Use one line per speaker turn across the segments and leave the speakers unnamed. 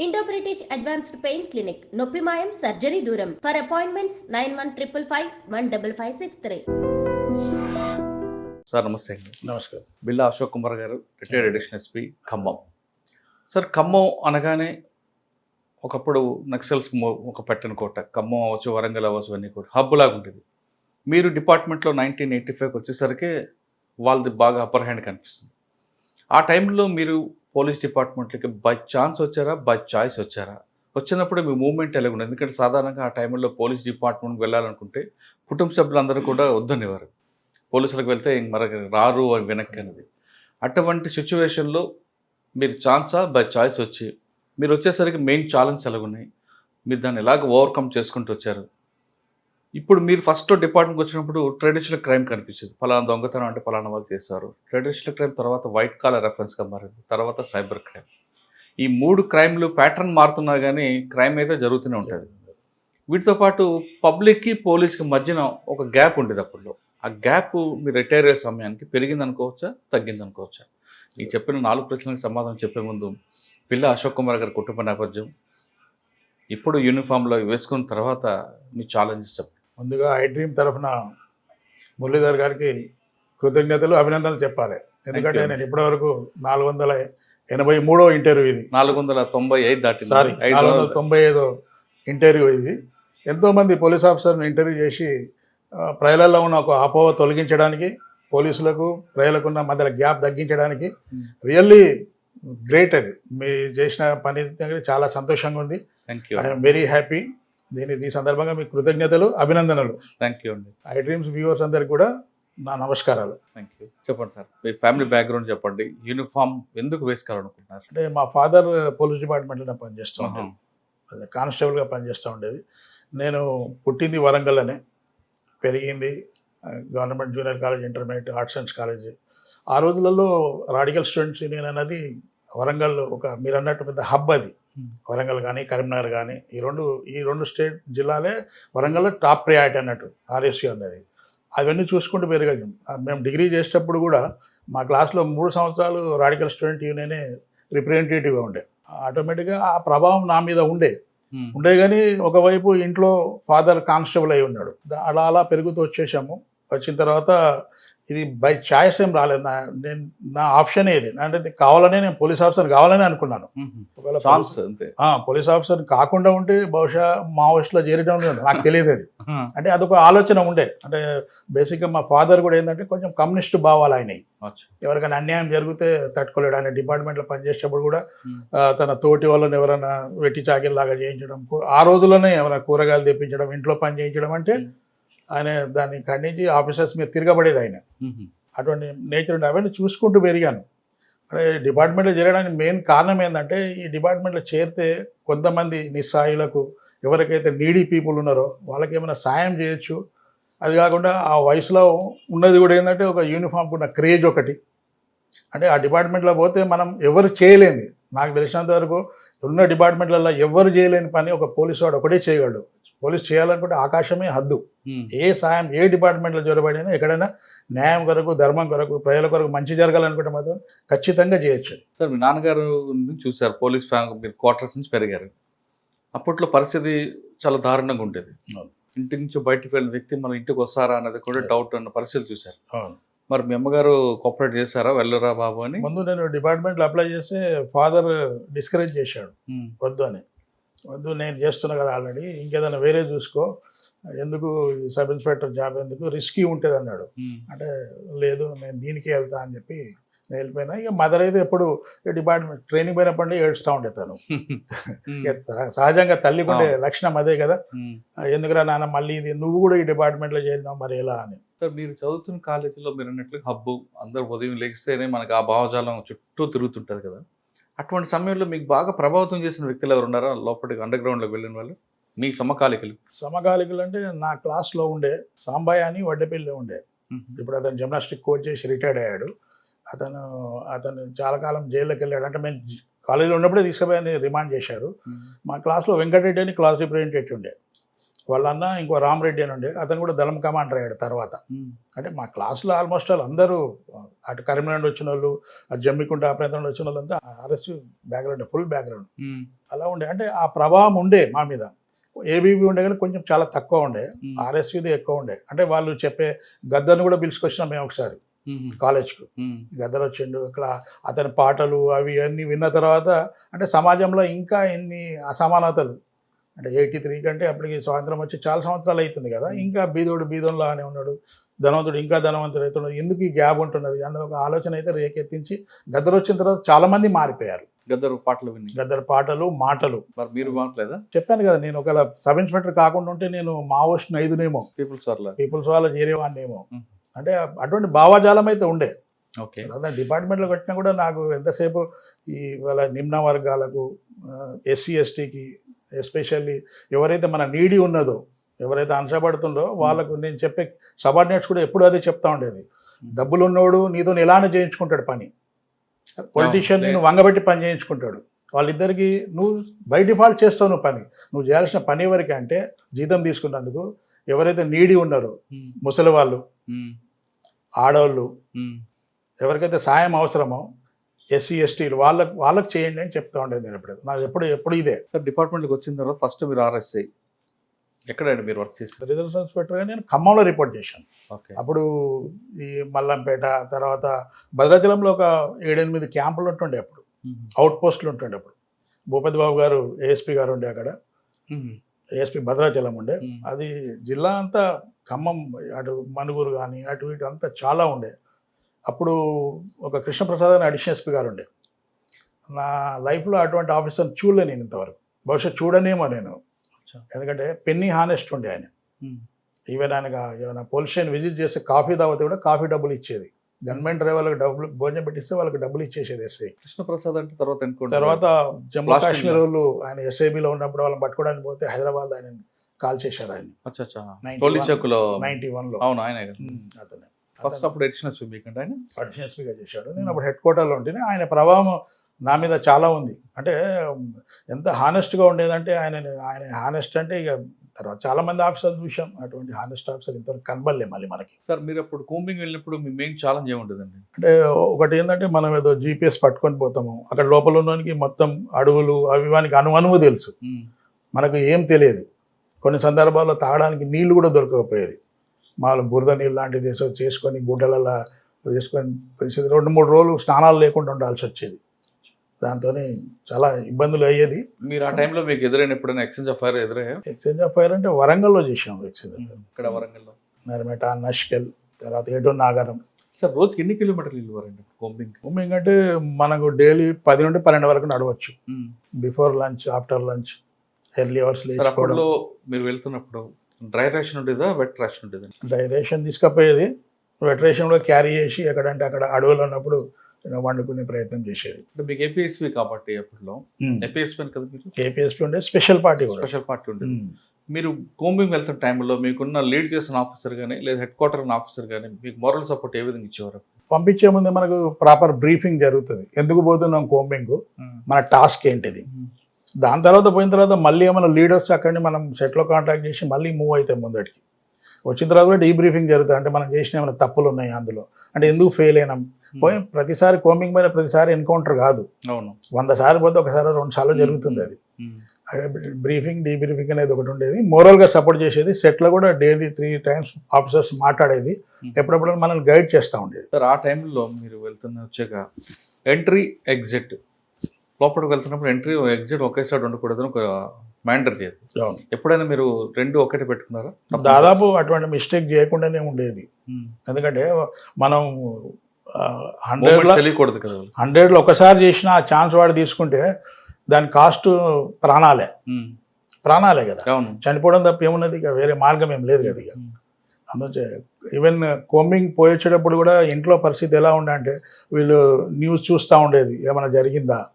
Indo British advanced pain clinic నొప్పి మాయం surgery దూరం for appointments nine one triple five one double five six three
sir నమస్తే అండి
నమస్కారం
Billa Ashok Kumar garu retired addition SP Khammam. Sir Khammam అనగానే ఒకప్పుడు నక్సల్స్ మో- ఒక పెట్టిన కోట. ఖమ్మం అవ్వచ్చు వరంగల్ అవ్వచ్చు అన్నీ కూడా. హబ్ లాగా ఉంటుంది మీరు డిపార్ట్మెంట్లో నైన్టీన్ ఎయిటీ ఫైవ్కి వచ్చేసరికి వాళ్ళది బాగా అప్పర్ హ్యాండ్ కనిపిస్తుంది. ఆ టైంలో మీరు పోలీస్ డిపార్ట్మెంట్లకి బై ఛాన్స్ వచ్చారా? బై చాయిస్ వచ్చారా? వచ్చినప్పుడు మీ మూమెంట్ ఎలాగుండదు ఎందుకంటే సాధారణంగా ఆ టైంలో పోలీస్ డిపార్ట్మెంట్కి వెళ్ళాలనుకుంటే కుటుంబ సభ్యులందరూ కూడా వద్దనేవారు. పోలీసులకు వెళ్తే మరొక రారు అని వెనక్కి అనేది అటువంటి సిచ్యువేషన్లో మీరు ఛాన్సా? బై చాయిస్ వచ్చి మీరు వచ్చేసరికి మెయిన్ ఛాలెంజ్ ఎలాగున్నాయి? మీరు దాన్ని ఎలాగ ఓవర్కమ్ చేసుకుంటూ వచ్చారు? ఇప్పుడు మీరు ఫస్ట్ డిపార్ట్మెంట్కి వచ్చినప్పుడు ట్రెడిషనల్ క్రైమ్ కనిపించింది ఫలానా దొంగతనం అంటే ఫలానా వాళ్ళు చేశారు ట్రెడిషనల్ క్రైమ్ తర్వాత వైట్ కాలర్ రెఫరెన్స్గా మారింది. తర్వాత సైబర్ క్రైమ్ ఈ మూడు క్రైమ్లు ప్యాటర్న్ మారుతున్నా కానీ క్రైమ్ అయితే జరుగుతూనే ఉంటుంది. వీటితో పాటు పబ్లిక్కి పోలీస్కి మధ్యన ఒక గ్యాప్ ఉండేది అప్పట్లో. ఆ గ్యాప్ మీరు రిటైర్ అయ్యే సమయానికి పెరిగింది అనుకోవచ్చా తగ్గింది అనుకోవచ్చా ఈ చెప్పిన నాలుగు ప్రశ్నలకు సమాధానం చెప్పే ముందు పిల్ల అశోక్ కుమార్ గారి కుటుంబ నేపథ్యం. ఇప్పుడు యూనిఫామ్లో వేసుకున్న తర్వాత మీ ఛాలెంజెస్ చెప్పండి.
ముందుగా ఐ డ్రీమ్ తరఫున మురళీధర్ గారికి కృతజ్ఞతలు అభినందనలు చెప్పాలి. ఎందుకంటే. నేను ఇప్పటివరకు నాలుగు వందల ఎనభై మూడో ఇంటర్వ్యూ ఇది.
నాలుగు వందల తొంభై ఐదు దాటింది.
సారీ నాలుగు వందల తొంభై ఐదో ఇంటర్వ్యూ ఇది. ఎంతోమంది పోలీస్ ఆఫీసర్ని ఇంటర్వ్యూ చేసి ప్రజలలో ఉన్న ఒక అపోహ తొలగించడానికి పోలీసులకు ప్రజలకు ఉన్న మధ్యలో గ్యాప్ తగ్గించడానికి
Hmm.
రియల్లీ గ్రేట్ అది. మీ చేసిన పని దగ్గర చాలా సంతోషంగా ఉంది. ఐఎమ్ వెరీ హ్యాపీ దీని ఈ సందర్భంగా మీకు కృతజ్ఞతలు అభినందనలు.
థ్యాంక్ యూ అండి.
ఐ డ్రీమ్స్ వ్యూవర్స్ అందరికి కూడా నా నమస్కారాలు.
థ్యాంక్ యూ చెప్పండి సార్. మీ ఫ్యామిలీ బ్యాక్గ్రౌండ్ చెప్పండి. యూనిఫామ్ ఎందుకు వేసుకోవాలనుకుంటున్నారు?
అంటే మా ఫాదర్ పోలీస్ డిపార్ట్మెంట్లో పనిచేస్తూ. ఉండేది. అదే కానిస్టేబుల్గా పనిచేస్తూ ఉండేది. నేను పుట్టింది వరంగల్లోనే. పెరిగింది. Government junior college intermediate arts science college. ఆ రోజులలో రాడికల్ స్టూడెంట్స్ యూనియన్ అనేది వరంగల్ ఒక మీరు అన్నట్టు పెద్ద హబ్ అది. వరంగల్ కానీ కరీంనగర్ కానీ ఈ రెండు ఈ రెండు స్టేట్ జిల్లాలే వరంగల్లో టాప్ ప్రయారిటీ అన్నట్టు ఆర్ఎస్సీ అన్నది అవన్నీ చూసుకుంటూ పెరిగాం మేము డిగ్రీ చేసేటప్పుడు కూడా మా క్లాస్లో మూడు సంవత్సరాలు రాడికల్ స్టూడెంట్ యూనియనే రిప్రజెంటేటివ్గా ఉండే. ఆటోమేటిక్గా ఆ ప్రభావం నా మీద ఉండే. ఉండే కానీ ఒకవైపు ఇంట్లో ఫాదర్ కానిస్టేబుల్ అయి ఉన్నాడు. అలా అలా పెరుగుతూ వచ్చేసాము. వచ్చిన తర్వాత ఇది బై ఛాయిస్ ఏం రాలేదు. నా నేను నా ఆప్షన్ ఏది? అంటే కావాలనే నేను పోలీస్ ఆఫీసర్ కావాలని అనుకున్నాను. ఒకవేళ పోలీస్-
అంతే.
ఆ, పోలీస్ ఆఫీసర్ కాకుండా ఉంటే బహుశా మావోయిస్ట్లో చేరడం నాకు తెలియదు అది అంటే అదొక ఆలోచన ఉండే. అంటే బేసిక్గా మా ఫాదర్ కూడా ఏంటంటే కొంచెం కమ్యూనిస్ట్ భావాలు అయినాయి
అచ్చా.
ఎవరికైనా అన్యాయం జరిగితే తట్టుకోలేడు. ఆయన డిపార్ట్మెంట్లో పనిచేసేటప్పుడు కూడా తన తోటి వాళ్ళని ఎవరైనా వెట్టి చాకిరిలాగా చేయించడం ఆ రోజుల్లోనే ఏమైనా కూరగాయలు తెప్పించడం ఇంట్లో పని చేయించడం అంటే. ఆయన దాన్ని ఖండించి ఆఫీసర్స్ మీద తిరగబడేది ఆయన. అటువంటి నేచర్ ఉండే అవన్నీ చూసుకుంటూ పెరిగాను. అంటే డిపార్ట్మెంట్లో చేరడానికి మెయిన్ కారణం ఏంటంటే ఈ డిపార్ట్మెంట్లో చేరితే కొంతమంది నిస్సాయులకు ఎవరికైతే నీడీ పీపుల్ ఉన్నారో వాళ్ళకి ఏమైనా సాయం చేయొచ్చు. అది కాకుండా ఆ వయసులో ఉన్నది కూడా ఏంటంటే ఒక యూనిఫామ్కి ఉన్న క్రేజ్ ఒకటి. అంటే ఆ డిపార్ట్మెంట్లో పోతే మనం ఎవరు చేయలేంది నాకు తెలిసినంత వరకు ఉన్న డిపార్ట్మెంట్లలో ఎవరు చేయలేని పని ఒక పోలీసు వాడు ఒకటే చేయగలడు. పోలీస్ చేయాలనుకుంటే ఆకాశమే హద్దు. ఏ సాయం ఏ డిపార్ట్మెంట్లో జొరబడినా ఎక్కడైనా న్యాయం కొరకు ధర్మం కొరకు ప్రజల కొరకు మంచి జరగాలనుకుంటే మాత్రం ఖచ్చితంగా చేయొచ్చు.
సార్ మీ నాన్నగారు చూశారు పోలీస్ ఫ్యామిలీ మీరు క్వార్టర్స్ నుంచి పెరిగారు. అప్పట్లో పరిస్థితి చాలా దారుణంగా ఉండేది. ఇంటి నుంచి బయటికి వెళ్ళిన వ్యక్తి మన ఇంటికి వస్తారా అన్నది కూడా. డౌట్ అన్న పరిస్థితి చూశారు. మరి మీ అమ్మగారు కోఆపరేట్ చేశారా? వెళ్ళరా బాబు అని?
ముందు నేను డిపార్ట్మెంట్లో అప్లై చేస్తే ఫాదర్ డిస్కరేజ్ చేశాడు. వద్దు అని. వద్దు నేను చేస్తున్నా కదా ఆల్రెడీ ఇంకేదైనా వేరే చూసుకో. ఎందుకు ఈ సబ్ ఇన్స్పెక్టర్ జాబ్ ఎందుకు? రిస్కీ ఉంటుంది అన్నాడు. అంటే లేదు నేను దీనికి వెళ్తా అని చెప్పి నేను వెళ్ళిపోయినా. ఇక మదర్ అయితే ఎప్పుడు డిపార్ట్మెంట్ ట్రైనింగ్ పోయినప్పటి ఏడుస్తూ ఉండే తను సహజంగా తల్లికి ఉండే లక్షణం అదే కదా. ఎందుకురా నాన్న మళ్ళీ ఇది నువ్వు కూడా ఈ డిపార్ట్మెంట్లో చేరినావు మరి ఎలా అని.
సార్ మీరు చదువుతున్న కాలేజీలో మీరు అన్నట్లు హబ్బు అందరు ఉదయం లెగిస్తేనే మనకు ఆ భావజాలం చుట్టూ తిరుగుతుంటారు కదా. అటువంటి సమయంలో మీకు బాగా ప్రభావితం చేసిన వ్యక్తులు ఎవరు ఉన్నారా? లోపలికి అండర్ గ్రౌండ్లోకి వెళ్ళిన వాళ్ళు? మీ సమకాలికలు?
సమకాలికలు అంటే నా క్లాస్లో ఉండే సాంబాయి అని వడ్డపల్లి ఉండే. ఇప్పుడు అతను జిమ్నాస్టిక్ కోచ్ చేసి రిటైర్డ్ అయ్యాడు. అతను అతను చాలా కాలం జైల్లోకి వెళ్ళాడు. అంటే మేము కాలేజీలో ఉన్నప్పుడే తీసుకుపోయి రిమాండ్ చేశారు. మా క్లాస్లో వెంకటరెడ్డి అని క్లాస్ రిప్రజెంటేటివ్ ఉండే. వాళ్ళ అన్న ఇంకో రామరెడ్డి అని ఉండే అతను కూడా దళం కమాండర్ అయ్యాడు తర్వాత. అంటే మా క్లాస్లో ఆల్మోస్ట్ వాళ్ళు అందరూ అటు కరీంనగర్ వచ్చిన వాళ్ళు అటు జమ్మికుంట ఆ ప్రాంతం నుండి వచ్చిన వాళ్ళంతా ఆర్ఎస్యూ బ్యాక్గ్రౌండ్ ఫుల్ బ్యాక్గ్రౌండ్ అలా ఉండే. అంటే ఆ ప్రభావం ఉండే మా మీద. ఏబీబీ ఉండే కానీ కొంచెం చాలా తక్కువ ఉండే. ఆర్ఎస్యూది ఎక్కువ ఉండే. అంటే వాళ్ళు చెప్పే గద్దర్ను కూడా పిలుచుకొచ్చినాం మేము ఒకసారి కాలేజ్కు.
ఉమ్,
గద్దర్ వచ్చిండు అక్కడ అతని పాటలు అవి అన్నీ విన్న తర్వాత అంటే సమాజంలో ఇంకా ఎన్ని అసమానతలు అంటే ఎయిటీ త్రీ కంటే అప్పటికి స్వాతంత్రం వచ్చి చాలా సంవత్సరాలు అవుతుంది కదా. ఇంకా బీదోడు బీదోన్లాగానే ఉన్నాడు ధనవంతుడు ఇంకా ధనవంతుడు అవుతున్నాడు. ఎందుకు ఈ గ్యాప్ ఉంటున్నది? అన్న ఒక ఆలోచన అయితే రేకెత్తించి గద్దర్ వచ్చిన తర్వాత చాలా మంది మారిపోయారు.
గద్దరు పాటలు విని.
గద్దర్ పాటలు మాటలు.
మరి మీరు బాగలేదా
చెప్పాను కదా నేను ఒకవేళ సబ్ ఇన్స్పెక్టర్ కాకుండా ఉంటే నేను మావోస్ట్ ఐదునేమో.
పీపుల్స్ వర్లా.
పీపుల్స్ వాళ్ళ చేరేవాడినేమో. అంటే అటువంటి భావజాలం అయితే ఉండే.
ఓకే.
అదే డిపార్ట్మెంట్లోకి వచ్చినా కూడా నాకు ఎంతసేపు ఈ వాళ్ళ నిమ్న వర్గాలకు ఎస్సీ ఎస్టీకి ఎస్పెషల్లీ ఎవరైతే మన నీడి ఉన్నదో ఎవరైతే అంశపడుతుందో వాళ్ళకు నేను చెప్పే సబార్డినేట్స్ కూడా ఎప్పుడు అదే చెప్తా ఉండేది. డబ్బులు ఉన్నోడు నీతో ఎలానే చేయించుకుంటాడు పని. పొలిటీషియన్ నేను వంగబెట్టి పని చేయించుకుంటాడు. వాళ్ళిద్దరికి నువ్వు బై డిఫాల్ట్ చేస్తావు నువ్వు పని. నువ్వు చేయాల్సిన పని ఎవరికి అంటే జీతం తీసుకున్నందుకు ఎవరైతే నీడి ఉన్నారో
ఉమ్,
ముసలి వాళ్ళు
ఉమ్,
ఆడవాళ్ళు ఎవరికైతే సాయం అవసరమో ఎస్సీ ఎస్టీలు వాళ్ళకి వాళ్ళకి చేయండి అని చెప్తా ఉండేది నేను ఎప్పుడు నాకు ఎప్పుడు ఎప్పుడు ఇదే.
సార్ డిపార్ట్మెంట్కి వచ్చిన తర్వాత ఫస్ట్ మీరు ఆర్ఎస్ఐ. ఎక్కడండి మీరు వర్క్ చేస్తారు
రిజర్వ్ ఇన్స్పెక్టర్గా నేను ఖమ్మంలో రిపోర్ట్ చేశాను.
ఓకే.
అప్పుడు ఈ మల్లంపేట తర్వాత భద్రాచలంలో ఒక ఏడెనిమిది క్యాంపులు ఉంటుండే అప్పుడు. అవుట్ పోస్టులు ఉంటుండే అప్పుడు. భూపతి బాబు గారు ఏఎస్పీ గారు ఉండే అక్కడ. ఏఎస్పీ భద్రాచలం ఉండే. అది జిల్లా అంతా ఖమ్మం అటు మనుగురు కానీ అటు ఇటు అంతా చాలా ఉండే. అప్పుడు ఒక కృష్ణప్రసాద్ అని అడిషనల్ ఎస్పీ గారు ఉండే నా లైఫ్లో అటువంటి ఆఫీసర్ చూడలే నేను ఇంతవరకు. బహుశా చూడనేమో నేను. ఎందుకంటే పెన్నీ హానెస్ట్ ఉండే ఆయన. ఈవెన్ ఆయన ఏమైనా పోలీస్ స్టేషన్ విజిట్ చేస్తే కాఫీ తాగితే కూడా కాఫీ డబ్బులు ఇచ్చేది. గన్మెన్ డ్రైవర్లకు డబ్బులు భోజనం పెట్టిస్తే వాళ్ళకి డబ్బులు ఇచ్చేసేది ఎస్ఐ
కృష్ణప్రసాద్ అంటే తర్వాత
తర్వాత జమ్మూ కాశ్మీర్. వాళ్ళు ఆయన ఎస్ఐబిలో ఉన్నప్పుడు వాళ్ళని పట్టుకోవడానికి పోతే హైదరాబాద్ ఆయన కాల్ చేశారు ఆయన.
అచ్చా అచ్చా.
91
టోలీ చౌక్లో
నైన్టీ వన్లో.
అవును ఆయనే
అతనే.
ఫస్ట్ అప్పుడు ఎడిషనల్ స్విమ్ మీకంటే ఆయన?
అడిషనల్ ఎస్పీగా చేశాడు. నేను అప్పుడు హెడ్ క్వార్టర్లో ఉంటేనే ఆయన ప్రభావం నా మీద చాలా ఉంది. అంటే ఎంత హానెస్ట్గా ఉండేదంటే ఆయన ఆయన హానెస్ట్ అంటే ఇక తర్వాత చాలా మంది ఆఫీసర్లు చూసాం అటువంటి హానెస్ట్ ఆఫీసర్ ఇంతవరకు కనబడలే మళ్ళీ మనకి.
సార్ మీరు అప్పుడు కూంబింగ్ వెళ్ళినప్పుడు మీ మెయిన్ ఛాలెంజ్ ఏముంటుందండి?
అంటే ఒకటి ఏంటంటే మనం ఏదో జీపీఎస్ పట్టుకొని పోతాము. అక్కడ లోపల ఉన్నవానికి మొత్తం అడవులు అవి వానికి అనువనువు తెలుసు. మనకు ఏం తెలియదు. కొన్ని సందర్భాల్లో తాగడానికి నీళ్ళు కూడా దొరకకపోయేది. మామూలు బురద నీళ్ళు లాంటిది చేసుకొని గుడ్డలలో చేసుకొని పరిస్థితి రెండు మూడు రోజులు స్నానాలు లేకుండా ఉండాల్సి వచ్చేది. దాంతో చాలా ఇబ్బందులు అయ్యేది.
మీరు ఆ టైంలో మీకు ఎదురైన ఎప్పుడైనా ఎక్స్చేంజ్ ఆఫ్ ఫైర్ ఎదురయ్యా?
ఎక్స్చేంజ్ ఆఫ్ ఫైర్ అంటే వరంగల్లో చేసాం ఎక్స్చేంజ్ ఆఫ్ ఫైర్.
ఇక్కడ వరంగల్లో?
నర్మేట నష్కెల్ తర్వాత ఏటో నాగరం.
సార్ రోజుకి ఎన్ని కిలోమీటర్లు వెళ్ళేవారండి కూంబింగ్.
భూమింగ్ అంటే మనకు డైలీ పది నుండి పన్నెండు వరకు నడవచ్చు. Before lunch after lunch early hours
అప్పట్లో మీరు వెళ్తున్నప్పుడు డ్రై రేషన్ ఉండేదా వెట్ రేషన్ ఉండేదా?
డ్రై రేషన్ తీసుకపోయేది. వెట్ రేషన్ కూడా క్యారీ చేసి ఎక్కడంటే అక్కడ అడవులు ఉన్నప్పుడు వండుకునే ప్రయత్నం చేసేది.
అంటే మీకు ఏపీఎస్పీ కాబట్టి అప్పట్లో. ఏపీఎస్పీ కదా మీరు?
కేపీఎస్పీ ఉండే స్పెషల్ పార్టీ కూడా.
స్పెషల్ పార్టీ ఉండేది. మీరు కూంబింగ్ వెళ్తున్న టైంలో మీకున్న లీడ్ చేసిన ఆఫీసర్ కానీ లేదా హెడ్ క్వార్టర్ ఆఫీసర్ కానీ మీకు మోరల్ సపోర్ట్ ఏ విధంగా ఇచ్చేవారు?
పంపించే ముందు మనకు ప్రాపర్ బ్రీఫింగ్ జరుగుతుంది. ఎందుకు పోతున్నాం కోంబింగ్ మన టాస్క్ ఏంటిది? దాని తర్వాత పోయిన తర్వాత మళ్ళీ ఏమైనా లీడర్స్ అక్కడిని మనం సెట్లో కాంటాక్ట్ చేసి మళ్ళీ మూవ్ అవుతాం ముందటికి. వచ్చిన తర్వాత కూడా డీబ్రీఫింగ్ జరుగుతుంది. అంటే మనం చేసిన ఏమైనా తప్పులు ఉన్నాయి అందులో? అంటే ఎందుకు ఫెయిల్ అయినాం? పోయి ప్రతిసారి కోంబింగ్ పైన ప్రతిసారి ఎన్కౌంటర్ కాదు.
అవును.
వంద సార్లు పోతే ఒకసారి రెండు సార్లు జరుగుతుంది అది. బ్రీఫింగ్ డీబ్రీఫింగ్ అనేది ఒకటి ఉండేది. మోరల్గా సపోర్ట్ చేసేది. సెట్లో కూడా డైలీ త్రీ టైమ్స్ ఆఫీసర్స్ మాట్లాడేది.
Hmm.
ఎప్పుడప్పుడు మనల్ని గైడ్ చేస్తూ ఉండేది.
సార్ ఆ టైంలో మీరు వెళ్తున్న వచ్చాక ఎంట్రీ ఎగ్జిట్ లోపలికి వెళ్తున్నప్పుడు ఎంట్రీ ఎగ్జిట్ ఒకేసారి ఉండకూడదని ఒక మ్యాండరీ అది ఎప్పుడైనా మీరు రెండు ఒకటి పెట్టుకున్నారా?
దాదాపు అటువంటి మిస్టేక్ చేయకుండానే ఉండేది. ఎందుకంటే మనం హండ్రెడ్లో
తెలియకూడదు కదా.
హండ్రెడ్లో ఒకసారి చేసిన ఆ ఛాన్స్ వాడు తీసుకుంటే దాని కాస్ట్ ప్రాణాలే. ప్రాణాలే కదా. చనిపోవడం తప్ప ఏమున్నది? ఇక వేరే మార్గం ఏం లేదు కదా ఇక. ఈవెన్ కోంబింగ్ పోయొచ్చేటప్పుడు కూడా ఇంట్లో పరిస్థితి ఎలా ఉండే అంటే వీళ్ళు న్యూస్ చూస్తూ ఉండేది. ఏమైనా జరిగిందా?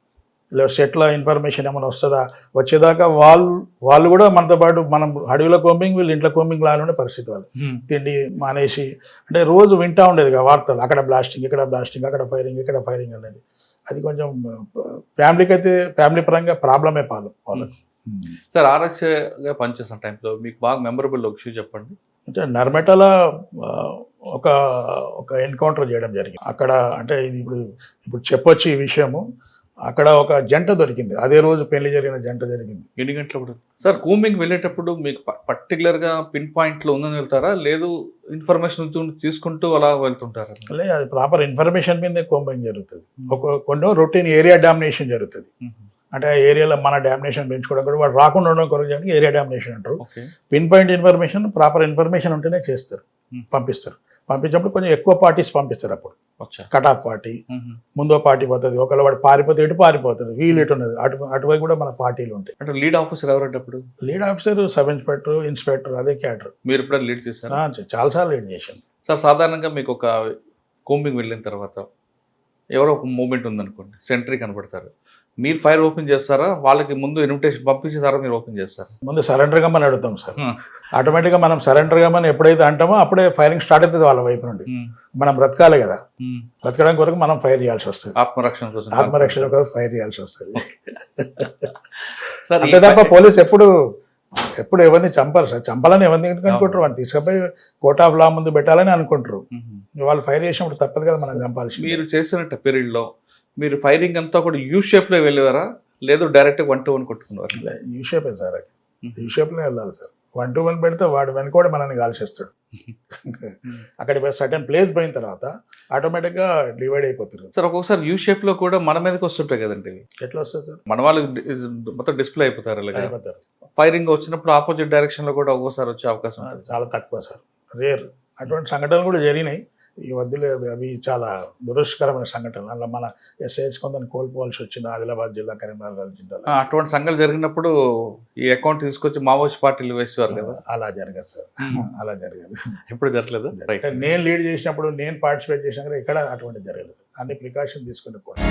లేదా సెట్లో ఇన్ఫర్మేషన్ ఏమైనా వస్తుందా? వచ్చేదాకా వాళ్ళు వాళ్ళు కూడా మనతో పాటు మనం అడవిలో కోంబింగ్ వీళ్ళు ఇంట్లో కోంబింగ్ లాగా ఉండే పరిస్థితి వాళ్ళు. తిండి మానేసి అంటే రోజు వింటా ఉండేది కదా వార్తలు అక్కడ బ్లాస్టింగ్ ఇక్కడ బ్లాస్టింగ్ అక్కడ ఫైరింగ్ ఇక్కడ ఫైరింగ్ అనేది. అది కొంచెం ఫ్యామిలీకి అయితే ఫ్యామిలీ పరంగా ప్రాబ్లమే పాలు వాళ్ళకి.
సార్ ఆర్ఎస్ఏగా పనిచేసిన టైంలో మీకు బాగా మెమరబుల్ ఒక ఇష్యూ చెప్పండి.
అంటే నర్మెటల ఒక ఒక ఎన్కౌంటర్ చేయడం జరిగింది. అక్కడ అంటే ఇది ఇప్పుడు ఇప్పుడు చెప్పొచ్చు ఈ విషయము. అక్కడ ఒక జంట దొరికింది. అదే రోజు పెళ్ళి జరిగిన జంట జరిగింది.
ఎన్ని గంటలప్పుడు సార్ కూమింగ్ వెళ్ళేటప్పుడు మీకు పర్టికులర్గా పిన్ పాయింట్లో ఉందని వెళ్తారా? లేదు ఇన్ఫర్మేషన్ తీసుకుంటూ అలా వెళ్తుంటారా?
లే అది ప్రాపర్ ఇన్ఫర్మేషన్ మీదే కోంబింగ్ జరుగుతుంది. ఒక కొన్ని రొటీన్ ఏరియా డామినేషన్ జరుగుతుంది. అంటే ఆ ఏరియాలో మన డామినేషన్ పెంచుకోవడం కూడా వాడు రాకుండా ఉండడం కొరకు ఏరియా డామినేషన్ అంటారు. Pin point information proper information ఉంటేనే చేస్తారు. పంపిస్తారు. పంపించినప్పుడు కొంచెం ఎక్కువ పార్టీస్ పంపిస్తారు అప్పుడు.
వచ్చా
కట్ ఆఫ్ పార్టీ ముందో పార్టీ పోతుంది ఒకవేళ వాడు పారిపోతే ఇటు పారిపోతుంది వీలు ఇటు ఉన్నది. అటు అటువైపు కూడా మన పార్టీలు ఉంటాయి.
అంటే లీడ్ ఆఫీసర్ ఎవరంటే అప్పుడు?
Lead officer sub inspector inspector అదే క్యాటర్
మీరు ఎప్పుడైనా లీడ్ చేశారా?
చాలాసార్లు లీడ్ చేశాను.
సార్ సాధారణంగా మీకు ఒక కూంబింగ్ వెళ్ళిన తర్వాత ఎవరో ఒక మూమెంట్ ఉందనుకోండి సెంట్రీ కనబడతారు. మీరు ఫైర్ ఓపెన్ చేస్తారా? వాళ్ళకి ముందు ఇన్విటేషన్ పంపించిన తర్వాత మీరు ఓపెన్ చేస్తారా?
ముందు సరెండర్ కమ్మని అడుగుతాం సార్. ఆటోమేటిక్గా మనం సరెండర్ కమ్మని ఎప్పుడైతే అంటామో అప్పుడే ఫైరింగ్ స్టార్ట్ అవుతుంది వాళ్ళ వైపు నుండి. మనం బ్రతకాలి కదా.
ఉమ్.
బ్రతకడం కొరకు మనం ఫైర్ చేయాల్సి వస్తుంది.
ఆత్మరక్షణ
ఆత్మరక్షణ కొరకు ఫైర్ చేయాల్సి వస్తుంది. అంతే తప్ప పోలీస్ ఎప్పుడు ఎప్పుడు ఎవరిని చంపరు సార్. చంపాలని ఎవరిని అనుకుంటారు? వాళ్ళు తీసుకుపోయి కోర్ట్ ఆఫ్ లా ముందు పెట్టాలని అనుకుంటారు. వాళ్ళు ఫైర్ చేసినప్పుడు తప్పదు కదా మనం చంపాల్సి
మీరు చేసిన పీరియడ్లో మీరు ఫైరింగ్ అంతా కూడా యూ షేప్లో వెళ్ళేవారా? లేదు డైరెక్ట్ వన్ టు వన్ కొట్టుకున్నారు
యూ షేప్ సార్ యూ షేప్లో వెళ్ళాలి సార్. వన్ టు వన్ పెడితే వాడు వెనుకోడి మనల్ని కాల్చేస్తాడు. అక్కడ సటన్ ప్లేస్ పోయిన తర్వాత ఆటోమేటిక్గా డివైడ్ అయిపోతారు.
సార్ ఒక్కొక్కసారి యూ షేప్లో కూడా మన మీదకి వస్తుంటాయి కదండి ఇవి.
ఎట్లా వస్తుంది సార్?
మన వాళ్ళు డి- మొత్తం డిస్ప్లే అయిపోతారు
అయిపోతారు.
ఫైరింగ్ వచ్చినప్పుడు ఆపోజిట్ డైరెక్షన్లో కూడా ఒక్కోసారి వచ్చే అవకాశం
చాలా తక్కువ సార్. రేర్ అటువంటి సంఘటనలు కూడా జరిగినాయి. ఈ వద్దులే అవి- చాలా దురదృష్టకరమైన సంఘటనలు. అలా మన ఎస్ఐహెచ్ కొందరిని కోల్పోవాల్సి వచ్చింది ఆదిలాబాద్ జిల్లా కరీంనగర్ జిల్లాలో.
ఆ, అటువంటి సంఘటనలు జరిగినప్పుడు ఈ అకౌంట్ తీసుకొచ్చి మావోయిస్ట్ పార్టీలు వేసేవారు కదా?
అలా జరగదు సార్. అలా జరగదు.
ఎప్పుడు జరగలేదు?
నేను లీడ్ చేసినప్పుడు నేను పార్టిసిపేట్ చేసినా కూడా ఇక్కడ అటువంటి జరగదు సార్ అన్ని ప్రికాషన్ తీసుకుని కూడా.